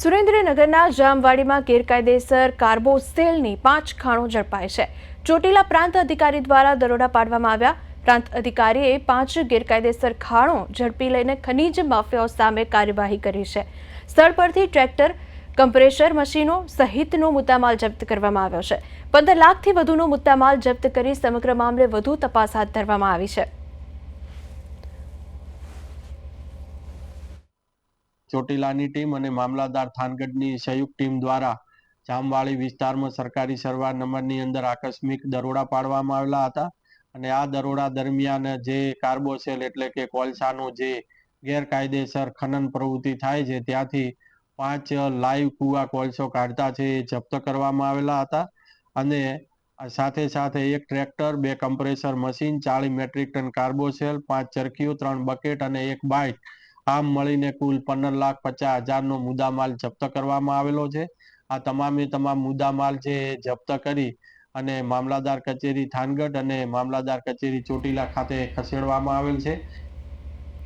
સુરેન્દ્રનગરના જામવાડીમાં ગેરકાયદેસર કાર્બોસેલની પાંચ ખાણો ઝડપાય છે. ચોટીલા પ્રાંત અધિકારી દ્વારા દરોડા પાડવામાં આવ્યા. પ્રાંત અધિકારીએ પાંચ ગેરકાયદેસર ખાણો ઝડપી લઈને ખનીજ માફિયાઓ સામે કાર્યવાહી કરી છે. સ્થળ પરથી ટ્રેક્ટર કમ્પ્રેશર મશીનો સહિતનો મુદ્દામાલ જપ્ત કરવામાં આવ્યો છે. પંદર લાખથી વધુનો મુદ્દામાલ જપ્ત કરી સમગ્ર મામલે વધુ તપાસ હાથ ધરવામાં આવી છે. ચોટીલાની ટીમ અને મામલાદાર થાનગઢની સંયુક્ત ટીમ દ્વારા જામવાળી વિસ્તારમાં સરકારી સરવાર નંબરની અંદર આકસ્મિક દરોડા પાડવામાં આવેલા હતા અને આ દરોડા દરમિયાન જે કાર્બોસેલ એટલે કે કોલસાનું જે ગેરકાયદેસર ખનન પ્રવૃત્તિ થાય છે, ત્યાંથી પાંચ લાઈવ કુવા કોલસો કાઢતા છે એ જપ્ત કરવામાં આવેલા હતા અને સાથે સાથે એક ટ્રેક્ટર, બે કમ્પ્રેસર મશીન ચાલીસ મેટ્રિક ટન કાર્બોસેલ, પાંચ ચરખીઓ, ત્રણ બકેટ અને એક બાઇક આમ મળીને કુલ પંદર લાખ પચાસ હજારનો મુદ્દામાલ જપ્ત કરવામાં આવેલો છે. આ તમામે તમામ મુદ્દામાલ છે એ જપ્ત કરી અને મામલાદાર કચેરી થાનગઢ અને મામલાદાર કચેરી ચોટીલા ખાતે ખસેડવામાં આવેલ છે.